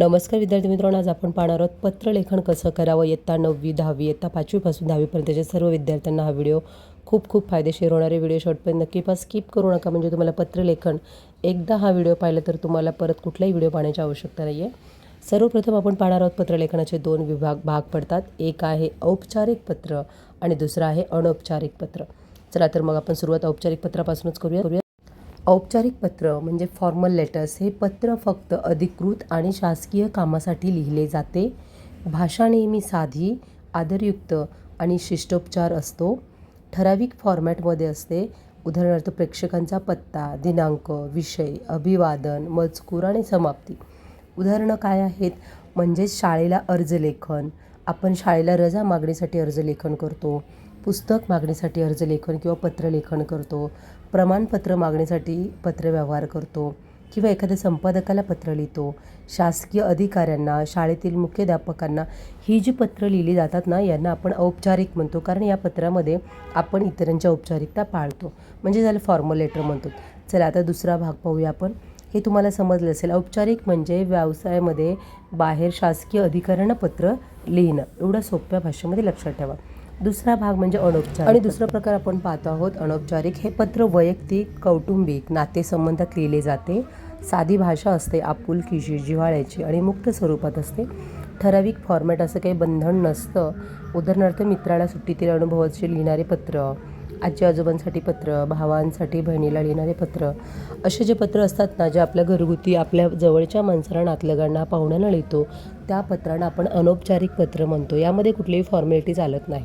नमस्कार विद्यार्थी मित्रांनो आज आपण पाहणार आहोत पत्रलेखन कसं करावं? इयत्ता नववी दहावी इयत्ता पाचवीपासून दहावीपर्यंतच्या सर्व विद्यार्थ्यांना हा व्हिडिओ खूप खूप फायदेशीर होणारे व्हिडिओ शॉर्टपर्यंत नक्की पास स्किप करू नका म्हणजे तुम्हाला पत्रलेखन एकदा हा व्हिडिओ पाहिला तर तुम्हाला परत कुठलाही व्हिडिओ पाहण्याची आवश्यकता नाही आहे सर्वप्रथम आपण पाहणार आहोत पत्रलेखनाचे दोन विभाग भाग पडतात. एक आहे औपचारिक पत्र आणि दुसरं आहे अनौपचारिक पत्र. चला तर मग आपण सुरुवात औपचारिक पत्रापासूनच करूया करूया. औपचारिक पत्र म्हणजे फॉर्मल लेटर्स हे पत्र फक्त अधिकृत आणि शासकीय कामासाठी लिहिले जाते. भाषा नेहमी साधी आदरयुक्त आणि शिष्टोपचार असतो. ठराविक फॉर्मॅटमध्ये असते. उदाहरणार्थ प्रेक्षकांचा पत्ता दिनांक विषय अभिवादन मजकूर आणि समाप्ती. उदाहरणं काय आहेत? म्हणजेच शाळेला अर्ज लेखन. आपण शाळेला रजा मागणीसाठी अर्जलेखन करतो. पुस्तक मागणीसाठी अर्ज लेखन किंवा पत्रलेखन करतो. प्रमाणपत्र मागणीसाठी पत्रव्यवहार करतो किंवा एखाद्या संपादकाला पत्र लिहितो. शासकीय अधिकाऱ्यांना शाळेतील मुख्याध्यापकांना ही जी पत्र लिहिली जातात ना यांना आपण औपचारिक म्हणतो. कारण या पत्रामध्ये आपण इतरांच्या औपचारिकता पाळतो. म्हणजे झालं फॉर्मल लेटर म्हणतो. चला आता दुसरा भाग पाहूया आपण. हे तुम्हाला समजलं असेल. औपचारिक म्हणजे व्यवसायामध्ये बाहेर शासकीय अधिकाऱ्यांना पत्र लिहिणं. एवढं सोप्या भाषेमध्ये लक्षात ठेवा. दुसरा भाग म्हणजे अनौपचारिक आणि दुसरा प्रकार आपण पाहतो आहोत अनौपचारिक हे पत्र वैयक्तिक कौटुंबिक नातेसंबंधात लिहिले जाते. साधी भाषा असते आपुलकीची जिव्हाळ्याची आणि मुक्त स्वरूपात असते. ठराविक फॉर्मॅट असं काही बंधन नसतं. उदाहरणार्थ मित्राला सुट्टीतील अनुभवाचे लिहिणारे पत्र आजी आजोबांसाठी पत्र भावांसाठी बहिणीला लिहिणारे पत्र असे जे पत्र असतात ना जे आपल्या घरगुती आपल्या जवळच्या माणसाला नातलगांना पाहुण्यांना लिहितो त्या पत्रांना आपण अनौपचारिक पत्र म्हणतो. यामध्ये कुठलीही फॉर्मॅलिटी चालत नाही.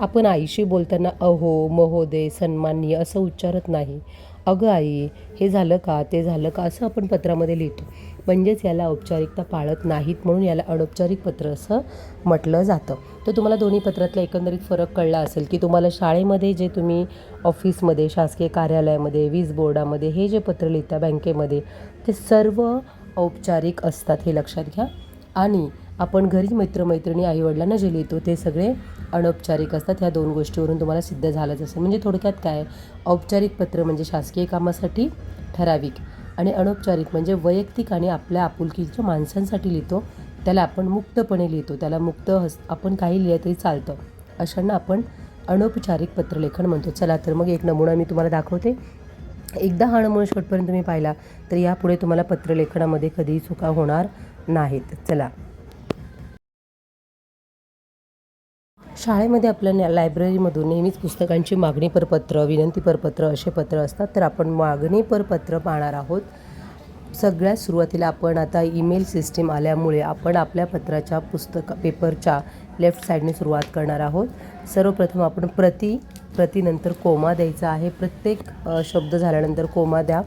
आपण आईशी बोलताना अहो महोदय सन्माननीय असं उच्चारत नाही. अगं आई हे झालं का ते झालं का असं आपण पत्रामध्ये लिहितो. म्हणजेच याला औपचारिकता पाळत नाहीत म्हणून याला अनौपचारिक पत्र असं म्हटलं जातं. तर तुम्हाला दोन्ही पत्रातला एकंदरीत फरक कळला असेल की तुम्हाला शाळेमध्ये जे तुम्ही ऑफिसमध्ये शासकीय कार्यालयामध्ये वीज बोर्डामध्ये हे जे पत्र लिहिता बँकेमध्ये ते सर्व औपचारिक असतात हे लक्षात घ्या. आणि आपण घरी मित्रमैत्रिणी आईवडिलांना जे लिहितो ते सगळे अनौपचारिक असतात. ह्या दोन गोष्टीवरून तुम्हाला सिद्ध झालंच असेल. म्हणजे थोडक्यात काय? औपचारिक पत्र म्हणजे शासकीय कामासाठी ठराविक आणि अनौपचारिक म्हणजे वैयक्तिक आणि आपल्या आपुलकीच्या माणसांसाठी लिहितो. त्याला आपण मुक्तपणे लिहितो. त्याला मुक्त हस आपण काही लिहिलं तरी चालतं. अशांना आपण अनौपचारिक पत्रलेखन म्हणतो. चला तर मग एक नमुना मी तुम्हाला दाखवते. एकदा हा नमुना शेवटपर्यंत तुम्ही पाहिला तर यापुढे तुम्हाला पत्रलेखनामध्ये कधीही चुका होणार नाहीत. चला. शाळेमध्ये आपल्या न्या- लायब्ररीमधून नेहमीच पुस्तकांची मागणी परपत्र विनंती परपत्र असे पत्र असतात. तर आपण मागणी परपत्र पाहणार आहोत. सगळ्यात सुरुवातीला आपण आता ईमेल सिस्टीम आल्यामुळे आपण आपल्या पत्राच्या पुस्तक पेपरच्या लेफ्ट साईडने सुरुवात करणार आहोत. सर्वप्रथम आपण प्रति प्रतिनंतर कोमा द्यायचा आहे. प्रत्येक शब्द झाल्यानंतर कोमा द्या.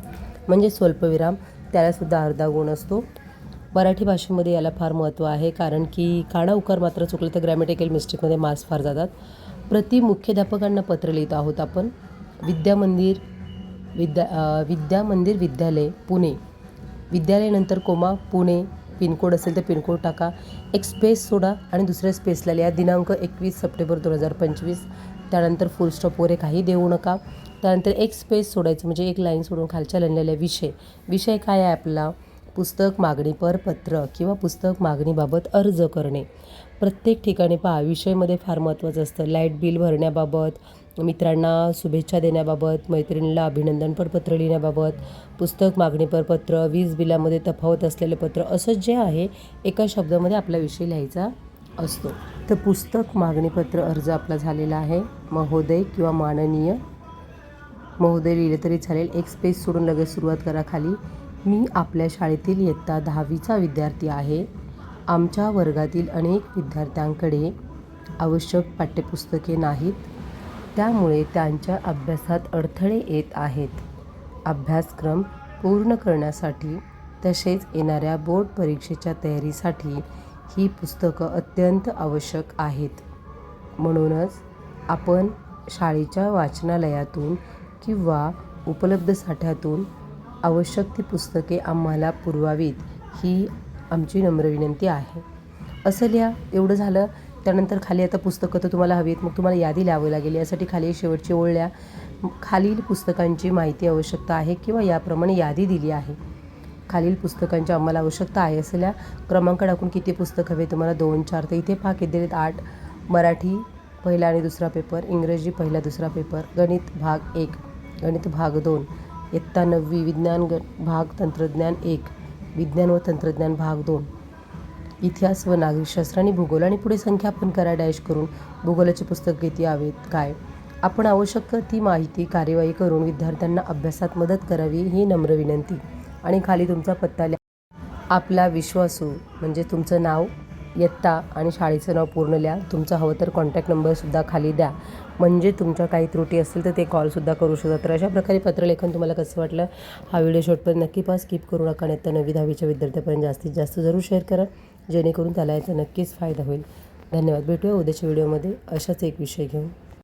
म्हणजे स्वल्पविराम. त्यालासुद्धा अर्धा गुण असतो. मराठी भाषेमध्ये याला फार महत्त्व आहे कारण की काणा उकार मात्र चुकलं तर ग्रॅमॅटिकल मिस्टेकमध्ये मार्क्स फार जातात. प्रति मुख्याध्यापकांना पत्र लिहित आहोत आपण. विद्यामंदिर विद्या विद्यामंदिर विद्यालय पुणे. विद्यालयानंतर कोमा पुणे. पिनकोड असेल तर पिनकोड टाका. एक स्पेस सोडा आणि दुसऱ्या स्पेसला लिहा. दिनांक एकवीस सप्टेंबर दोन हजार पंचवीस. त्यानंतर फुल स्टॉप वगैरे काही देऊ नका. त्यानंतर एक स्पेस सोडायचं म्हणजे एक लाईन सोडून खालच्या लाईनला विषय. विषय काय आहे आपला? पुस्तक मागणीपर पत्र किंवा पुस्तक मागणीबाबत अर्ज करणे. प्रत्येक ठिकाणी पहा विषयमध्ये फार महत्त्वाचं असतं. लाइट बिल भरण्याबाबत मित्रांना शुभेच्छा देण्याबाबत मैत्रिणीला अभिनंदनपर पत्र लिहिण्याबाबत पुस्तक मागणीपर पत्र वीज बिलामध्ये तफावत असलेलं पत्र असं जे आहे एका शब्दामध्ये आपला विषय लिहायचा असतो. तर पुस्तक मागणीपत्र अर्ज आपला झालेला आहे. महोदय किंवा माननीय. महोदय लिहिलं तरी चालेल. एक स्पेस सोडून लगेच सुरुवात करा खाली. मी आपल्या शाळेतील इयत्ता दहावीचा विद्यार्थी आहे. आमच्या वर्गातील अनेक विद्यार्थ्यांकडे आवश्यक पाठ्यपुस्तके नाहीत. त्यामुळे त्यांच्या अभ्यासात अडथळे येत आहेत. अभ्यासक्रम पूर्ण करण्यासाठी तसेच येणाऱ्या बोर्ड परीक्षेच्या तयारीसाठी ही पुस्तकं अत्यंत आवश्यक आहेत. म्हणूनच आपण शाळेच्या वाचनालयातून किंवा उपलब्ध साठ्यातून आवश्यक ती पुस्तके आम्हाला पुरवावीत ही आमची नम्र विनंती आहे. असं लिहा एवढं झालं त्यानंतर खाली आता पुस्तकं तर तुम्हाला हवी आहेत मग तुम्हाला यादी लिहावी लागेल. यासाठी खाली शेवटची ओळ लिहा. खालील पुस्तकांची माहिती आवश्यकता आहे किंवा याप्रमाणे यादी दिली आहे. खालील पुस्तकांची आम्हाला आवश्यकता आहे असल्या क्रमांक टाकून किती पुस्तक हवे तुम्हाला? दोन चार. तर इथे पहा किती आठ. मराठी पहिला आणि दुसरा पेपर. इंग्रजी पहिला दुसरा पेपर. गणित भाग एक. गणित भाग दोन. इयत्ता नववी विज्ञान ग भाग तंत्रज्ञान एक विज्ञान व तंत्रज्ञान भाग दोन. इतिहास व नागरिकशास्त्र आणि भूगोल आणि पुढे संख्यापन करा डॅश करून भूगोलाचे पुस्तक किती हवेत काय? आपण आवश्यक ती माहिती कार्यवाही करून विद्यार्थ्यांना अभ्यासात मदत करावी ही नम्र विनंती. आणि खाली तुमचा पत्ता लिहा. आपला विश्वासू म्हणजे तुमचं नाव इयत्ता आणि शाळेचं नाव पूर्ण लिहा. तुमचं हवं तर कॉन्टॅक्ट नंबरसुद्धा खाली द्या. म्हणजे तुमच्या काही त्रुटी असतील तर ते कॉलसुद्धा करू शकतात तर अशा प्रकारे पत्रलेखन तुम्हाला कसं वाटलं? हा व्हिडिओ शॉटपर्यंत नक्की पास स्किप करू नका. नाही तर नवी दहावीच्या विद्यार्थ्यापर्यंत जास्तीत जास्त जरूर शेअर करा. जेणेकरून त्याला याचा नक्कीच फायदा होईल. धन्यवाद. भेटूया उद्याच्या व्हिडिओमध्ये अशाच एक विषय घेऊन.